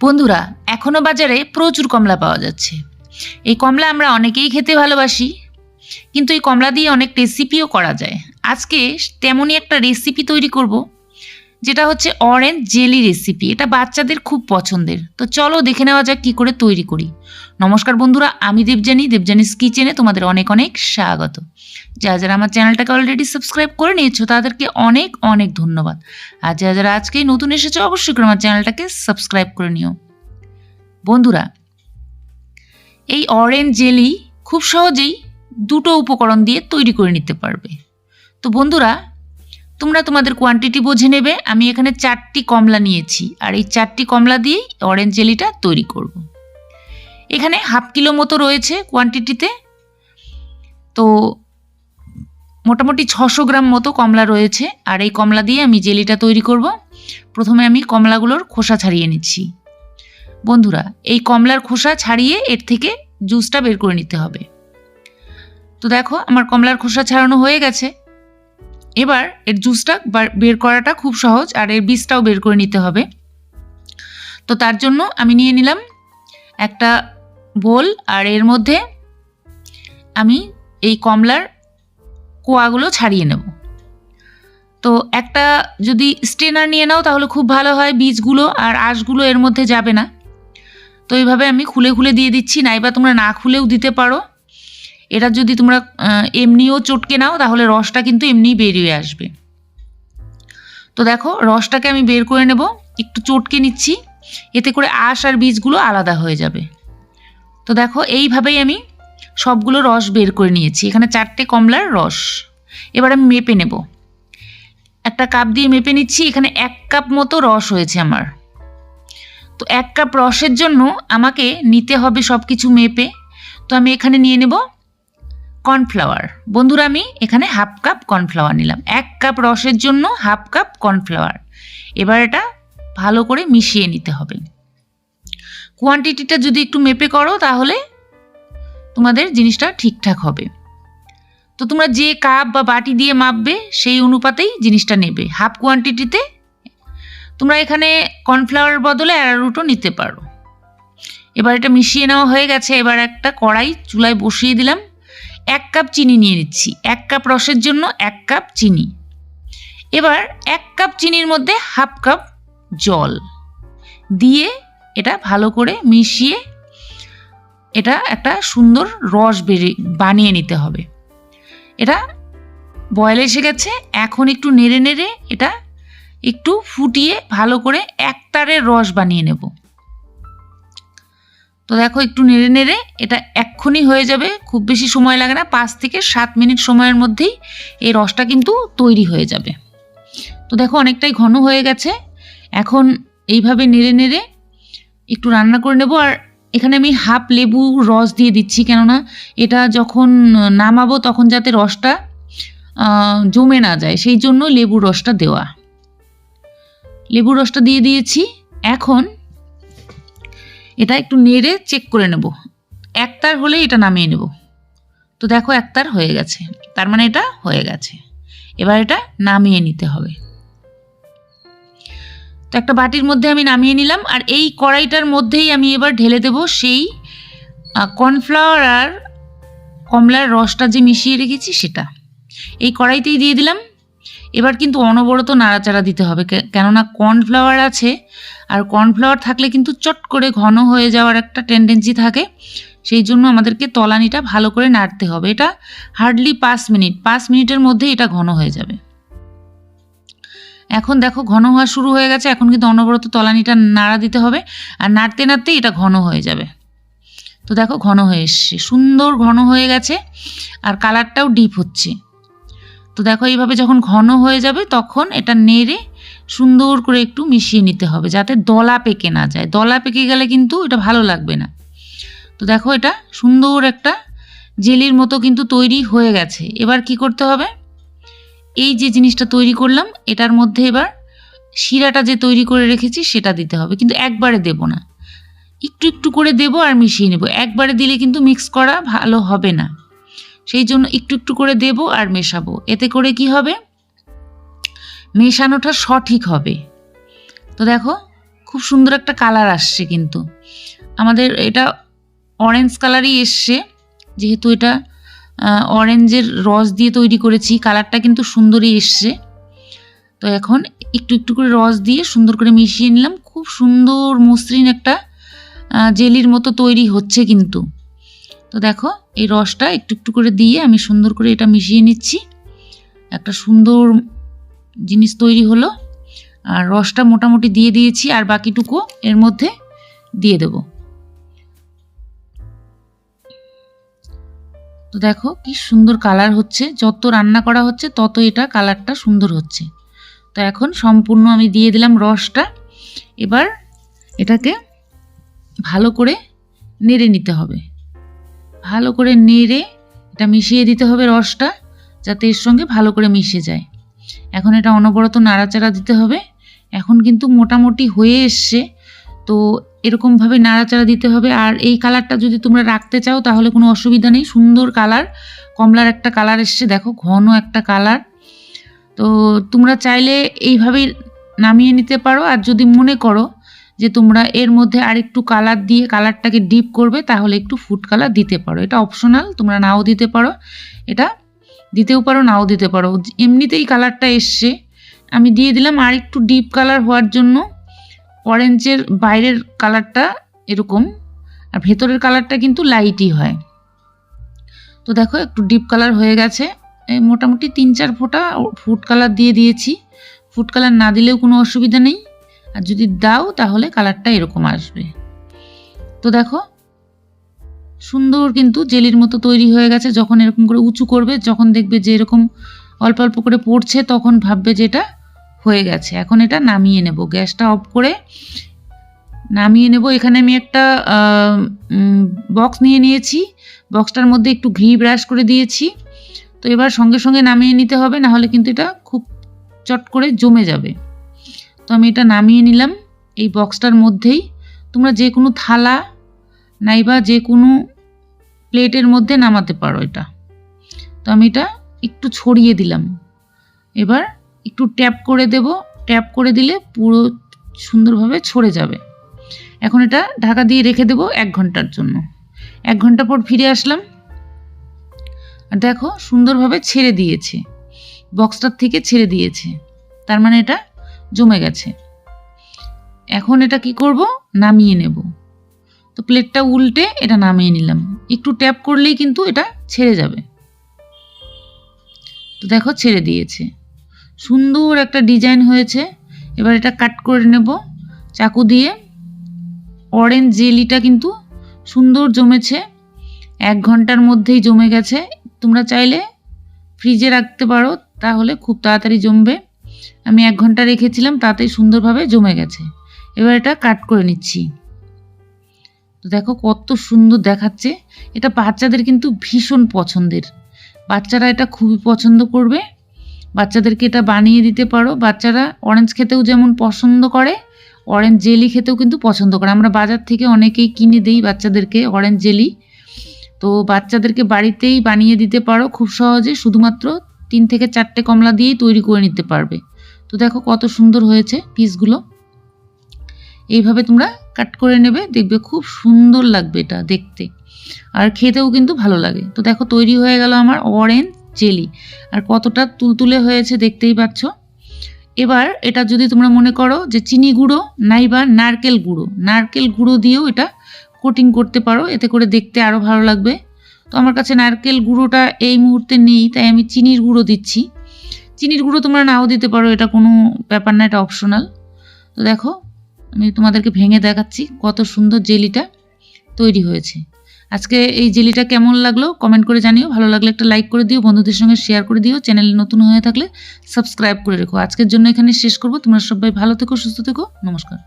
বন্ধুরা এখনও বাজারে প্রচুর কমলা পাওয়া যাচ্ছে। এই কমলা আমরা অনেকেই খেতে ভালোবাসি, কিন্তু এই কমলা দিয়ে অনেক রেসিপিও করা যায়। আজকে তেমনই একটা রেসিপি তৈরি করব। যেটা হচ্ছে অরেঞ্জ জেলি রেসিপি এটা বাচ্চাদের খুব পছন্দের। তো চলো দেখে নেওয়া যাক কী করে তৈরি করি। নমস্কার বন্ধুরা, আমি দেবজানি দেবজানিস কিচেনে তোমাদের অনেক অনেক স্বাগত। যারা যারা আমার চ্যানেলটাকে অলরেডি সাবস্ক্রাইব করে নিয়েছো, তাদেরকে অনেক অনেক ধন্যবাদ। আর যারা যারা আজকেই নতুন এসেছ, অবশ্যই করে আমার চ্যানেলটাকে সাবস্ক্রাইব করে নিও। বন্ধুরা, এই অরেঞ্জ জেলি খুব সহজেই দুটো উপকরণ দিয়ে তৈরি করে নিতে পারবে। তো বন্ধুরা তোমরা তোমাদের কোয়ান্টিটি বুঝে নেবে। আমি এখানে চারটি কমলা নিয়েছি, আর এই চারটি কমলা দিয়েই অরেঞ্জ জেলিটা তৈরি করব। এখানে হাফ কিলো মতো রয়েছে কোয়ান্টিটিতে তো। মোটামুটি ছশো গ্রাম মতো কমলা রয়েছে, আর এই কমলা দিয়ে আমি জেলিটা তৈরি করব। প্রথমে আমি কমলাগুলোর খোসা ছাড়িয়ে নিচ্ছি। বন্ধুরা, এই কমলার খোসা ছাড়িয়ে এর থেকে জুসটা বের করে নিতে হবে। তো দেখো, আমার কমলার খোসা ছাড়ানো হয়ে গেছে। এবার এর জুসটা বার- করাটা খুব সহজ আর এর বীজটাও বের করে নিতে হবে। তো তার জন্য আমি নিয়ে নিলাম একটা বোল আর এর মধ্যে আমি এই কমলার কোয়াগুলো ছাড়িয়ে নেব। তো একটা যদি স্টেনার নিয়ে নাও তাহলে খুব ভালো হয় বীজগুলো আর আঁশগুলো এর মধ্যে যাবে না। তো এইভাবে আমি খুলে খুলে দিয়ে দিচ্ছি, নাইবা তোমরা না খুলেও দিতে পারো। এটা যদি তোমরা এমনিও চটকে নাও, তাহলে রসটা কিন্তু এমনিই বেরিয়ে আসবে। তো দেখো, রসটাকে আমি বের করে নেব, একটু চটকে নিচ্ছি, এতে করে আঁশ আর বীজগুলো আলাদা হয়ে যাবে। তো দেখো, এইভাবেই আমি সবগুলো রস বের করে নিয়েছি। এখানে চারটে কমলার রস। এবার আমি মেপে নেব। একটা কাপ দিয়ে মেপে নিচ্ছি, এখানে এক কাপ মতো রস হয়েছে আমার। তো এক কাপ রসের জন্য আমাকে নিতে হবে সব কিছু মেপে। তো আমি এখানে নিয়ে নেব কর্নফ্লাওয়ার। বন্ধুরা, আমি এখানে হাফ কাপ কর্নফ্লাওয়ার নিলাম। এক কাপ রসের জন্য হাফ কাপ কর্নফ্লাওয়ার। এবার এটা ভালো করে মিশিয়ে নিতে হবে। কোয়ান্টিটিটা যদি একটু মেপে করো, তাহলে তোমাদের জিনিসটা ঠিকঠাক হবে। তো তোমরা যে কাপ বা বাটি দিয়ে মাপবে, সেই অনুপাতেই জিনিসটা নেবে। হাফ কোয়ান্টিটিতে তোমরা এখানে কর্নফ্লাওয়ার বদলে অ্যারারুটও নিতে পারো। এবার এটা মিশিয়ে নেওয়া হয়ে গেছে। এবার একটা কড়াই চুলায় বসিয়ে দিলাম। এক কাপ চিনি নিয়ে নিচ্ছি। এক কাপ রসের জন্য এক কাপ চিনি। এবার এক কাপ চিনির মধ্যে হাফ কাপ জল দিয়ে এটা ভালো করে মিশিয়ে এটা একটা সুন্দর রস বেরিয়ে বানিয়ে নিতে হবে। এটা বয়েল এসে গেছে। এখন একটু নেড়ে নেড়ে এটা একটু ফুটিয়ে ভালো করে একতারের রস বানিয়ে নেব। তো দেখো একটু নেড়ে নেড়ে এটা এক্ষুনি হয়ে যাবে, খুব বেশি সময় লাগে না, পাঁচ থেকে সাত মিনিট সময়ের মধ্যেই এই রসটা কিন্তু তৈরি হয়ে যাবে। তো দেখো অনেকটাই ঘন হয়ে গেছে, এখন এইভাবে নেড়ে নেড়ে একটু রান্না করে নেব। আর এখানে আমি হাফ লেবু রস দিয়ে দিচ্ছি, কেননা এটা যখন নামাবো তখন যাতে রসটা জমে না যায়, সেই জন্য লেবুর রসটা দেওয়া। লেবুর রসটা দিয়ে দিয়েছি, এখন এটা একটু নেড়ে চেক করে নেব। একতার হলে এটা নামিয়ে নেব। তো দেখো একতার হয়ে গেছে। তার মানে এটা হয়ে গেছে। এবার এটা নামিয়ে নিতে হবে। তো একটা বাটির মধ্যে আমি নামিয়ে নিলাম আর এই কড়াইটার মধ্যেই আমি এবার ঢেলে দেব সেই কর্নফ্লাওয়ার আর কমলার রসটা যে মিশিয়ে রেখেছি সেটা। এই কড়াইতেই দিয়ে দিলাম। এবার কিন্তু অনবরত নাড়াচাড়া দিতে হবে। কেননা কর্নফ্লাওয়ার আছে, আর কর্নফ্লাওয়ার থাকলে কিন্তু চট করে ঘন হয়ে যাওয়ার একটা টেন্ডেন্সি থাকে। সেই জন্য আমাদেরকে তলানিটা ভালো করে নাড়তে হবে। এটা হার্ডলি পাঁচ মিনিট, পাঁচ মিনিটের মধ্যে এটা ঘন হয়ে যাবে। এখন দেখো ঘন হওয়া শুরু হয়ে গেছে, এখন কিন্তু অনবরত তলানিটা নাড়া দিতে হবে, আর নাড়তে নাড়তে এটা ঘন হয়ে যাবে। তো দেখো ঘন হয়ে এসছে, সুন্দর ঘন হয়ে গেছে, আর কালারটাও ডিপ হচ্ছে। তো দেখো, এইভাবে যখন ঘন হয়ে যাবে, তখন এটা নেড়ে সুন্দর করে একটু মিশিয়ে নিতে হবে, যাতে দলা পেকে না যায়। দলা পেকে গেলে কিন্তু এটা ভালো লাগবে না। তো দেখো, এটা সুন্দর একটা জেলির মতো কিন্তু তৈরি হয়ে গেছে। এবার কি করতে হবে? এই যে জিনিসটা তৈরি করলাম, এটার মধ্যে এবার শিরাটা যে তৈরি করে রেখেছি, সেটা দিতে হবে। কিন্তু একবারে দেব না। একটু একটু করে দেবো আর মিশিয়ে নেব। একবারে দিলে কিন্তু মিক্স করা ভালো হবে না। সেই জন্য একটু একটু করে দেব আর মেশাবো। এতে করে কি হবে? মেশানোটা সঠিক হবে। তো দেখো, খুব সুন্দর একটা কালার আসছে কিন্তু। আমাদের এটা অরেঞ্জ কালারই এসছে। যেহেতু এটা অরেঞ্জের রস দিয়ে তৈরি করেছি কালারটা কিন্তু সুন্দরই এসছে। তো এখন একটু একটু করে রস দিয়ে সুন্দর করে মিশিয়ে নিলাম। খুব সুন্দর মসৃণ একটা জেলির মতো তৈরি হচ্ছে কিন্তু। তো দেখো, এই রসটা একটু একটু করে দিয়ে আমি সুন্দর করে এটা মিশিয়ে নিচ্ছি। একটা সুন্দর জিনিস তৈরি হলো। আর রসটা মোটামুটি দিয়ে দিয়েছি, আর বাকিটুকু এর মধ্যে দিয়ে দেব। তো দেখো, কি সুন্দর কালার হচ্ছে। যত রান্না করা হচ্ছে, তত এটা কালারটা সুন্দর হচ্ছে। তো এখন সম্পূর্ণ আমি দিয়ে দিলাম রসটা। এবার এটাকে ভালো করে নেড়ে নিতে হবে। ভালো করে নেড়ে এটা মিশিয়ে দিতে হবে রসটা, যাতে এর সঙ্গে ভালো করে মিশে যায়। এখন এটা অনবরত নাড়াচাড়া দিতে হবে। এখন কিন্তু মোটামুটি হয়ে এসছে। তো এরকমভাবে নাড়াচাড়া দিতে হবে। আর এই কালারটা যদি তোমরা রাখতে চাও, তাহলে কোনো অসুবিধা নেই। সুন্দর কালার। কমলার একটা কালার এসছে। দেখো, ঘন একটা কালার। তো তোমরা চাইলে এইভাবেই নামিয়ে নিতে পারো। আর যদি মনে করো যে তোমরা এর মধ্যে আরেকটু কালার দিয়ে কালারটাকে ডিপ করবে, তাহলে একটু ফুড কালার দিতে পারো। এটা অপশনাল তোমরা নাও দিতে পারো। এটা দিতেও পারো, নাও দিতে পারো। এমনিতেই কালারটা এসছে। আমি দিয়ে দিলাম আর একটু ডিপ কালার হওয়ার জন্য। অরেঞ্জের বাইরের কালারটা এরকম, আর ভেতরের কালারটা কিন্তু লাইটই হয়। তো দেখো, একটু ডিপ কালার হয়ে গেছে। মোটামুটি তিন চার ফোঁটা ফুড কালার দিয়ে দিয়েছি। ফুড কালার না দিলেও কোনো অসুবিধা নেই। আর যদি দাও, তাহলে কালারটা এরকম আসবে। তো দেখো, সুন্দর কিন্তু জেলির মতো তৈরি হয়ে গেছে। যখন এরকম করে উঁচু করবে, যখন দেখবে যে এরকম অল্প অল্প করে পড়ছে, তখন ভাববে যে এটা হয়ে গেছে। এখন এটা নামিয়ে নেব। গ্যাসটা অফ করে নামিয়ে নেব। এখানে আমি একটা বক্স নিয়ে নিয়েছি। বক্সটার মধ্যে একটু ঘি ব্রাশ করে দিয়েছি। তো এবার সঙ্গে সঙ্গে নামিয়ে নিতে হবে, নাহলে কিন্তু এটা খুব চট করে জমে যাবে। তো আমি এটা নামিয়ে নিলাম এই বক্সটার মধ্যেই। তোমরা যে কোনো থালা নাইবা যে কোনো প্লেটের মধ্যে নামাতে পারো এটা। তো আমি এটা একটু ছড়িয়ে দিলাম। এবার একটু ট্যাপ করে দেব। ট্যাপ করে দিলে পুরো সুন্দরভাবে ছড়ে যাবে। এখন এটা ঢাকা দিয়ে রেখে দেব এক ঘণ্টার জন্য। এক ঘণ্টা পর ফিরে আসলাম। আর দেখো সুন্দরভাবে ছেড়ে দিয়েছে। বক্সটার থেকে ছেড়ে দিয়েছে। তার মানে এটা জমে গেছে। এখন এটা কি করব? নামিয়ে নেব। তো প্লেটটা উল্টে এটা নামিয়ে নিলাম। একটু ট্যাপ করলেই কিন্তু এটা ছেড়ে যাবে। তো দেখো ছেড়ে দিয়েছে। সুন্দর একটা ডিজাইন হয়েছে। এবার এটা কাট করে নেব। চাকু দিয়ে। অরেঞ্জ জেলিটা কিন্তু সুন্দর জমেছে। এক ঘণ্টার মধ্যেই জমে গেছে। তোমরা চাইলে ফ্রিজে রাখতে পারো, তাহলে খুব তাড়াতাড়ি জমবে। আমি এক ঘণ্টা রেখেছিলাম, তাতেই সুন্দরভাবে জমে গেছে। এবার এটা কাট করে নিচ্ছি। তো দেখো কত সুন্দর দেখাচ্ছে। এটা বাচ্চাদের কিন্তু ভীষণ পছন্দের। বাচ্চারা এটা খুবই পছন্দ করবে। বাচ্চাদেরকে এটা বানিয়ে দিতে পারো। বাচ্চারা অরেঞ্জ খেতেও যেমন পছন্দ করে অরেঞ্জ জেলি খেতেও কিন্তু পছন্দ করে। আমরা বাজার থেকে অনেকেই কিনে দিই বাচ্চাদেরকে অরেঞ্জ জেলি তো বাচ্চাদেরকে বাড়িতেই বানিয়ে দিতে পারো। খুব সহজে শুধুমাত্র তিন থেকে চারটে কমলা দিয়েই তৈরি করে নিতে পারবে। তো দেখো কত সুন্দর হয়েছে পিসগুলো। এইভাবে তোমরা কাট করে নেবে, দেখবে খুব সুন্দর লাগবে এটা দেখতে। আর খেতেও কিন্তু ভালো লাগে। তো দেখো তৈরি হয়ে গেল আমার অরেঞ্জ জেলি আর কতটা তুলতুলে হয়েছে দেখতেই পাচ্ছ। এবার এটা যদি তোমরা মনে করো যে চিনি গুঁড়ো নাইবা নারকেল গুঁড়ো নারকেল গুঁড়ো দিয়েও এটা কোটিং করতে পারো, এতে করে দেখতে আরও ভালো লাগবে। তো আমার কাছে নারকেল গুঁড়োটা এই মুহূর্তে নেই, তাই আমি চিনির গুঁড়ো দিচ্ছি। চিনির গুঁড়ো তোমরা নাও দিতে পারো, এটা কোনো ব্যাপার না, এটা অপশনাল তো দেখো, আমি তোমাদেরকে ভেঙে দেখাচ্ছি কত সুন্দর জেলিটা তৈরি হয়েছে। আজকে এই জেলিটা কেমন লাগল কমেন্ট করে জানিও, ভালো লাগলে একটা লাইক করে দিও, বন্ধুদের সঙ্গে শেয়ার করে দিও চ্যানেল নতুন হয়ে থাকলে সাবস্ক্রাইব করে রেখো। আজকের জন্য এখানে শেষ করব, তোমরা সবাই ভালো থেকো, সুস্থ থেকো, নমস্কার।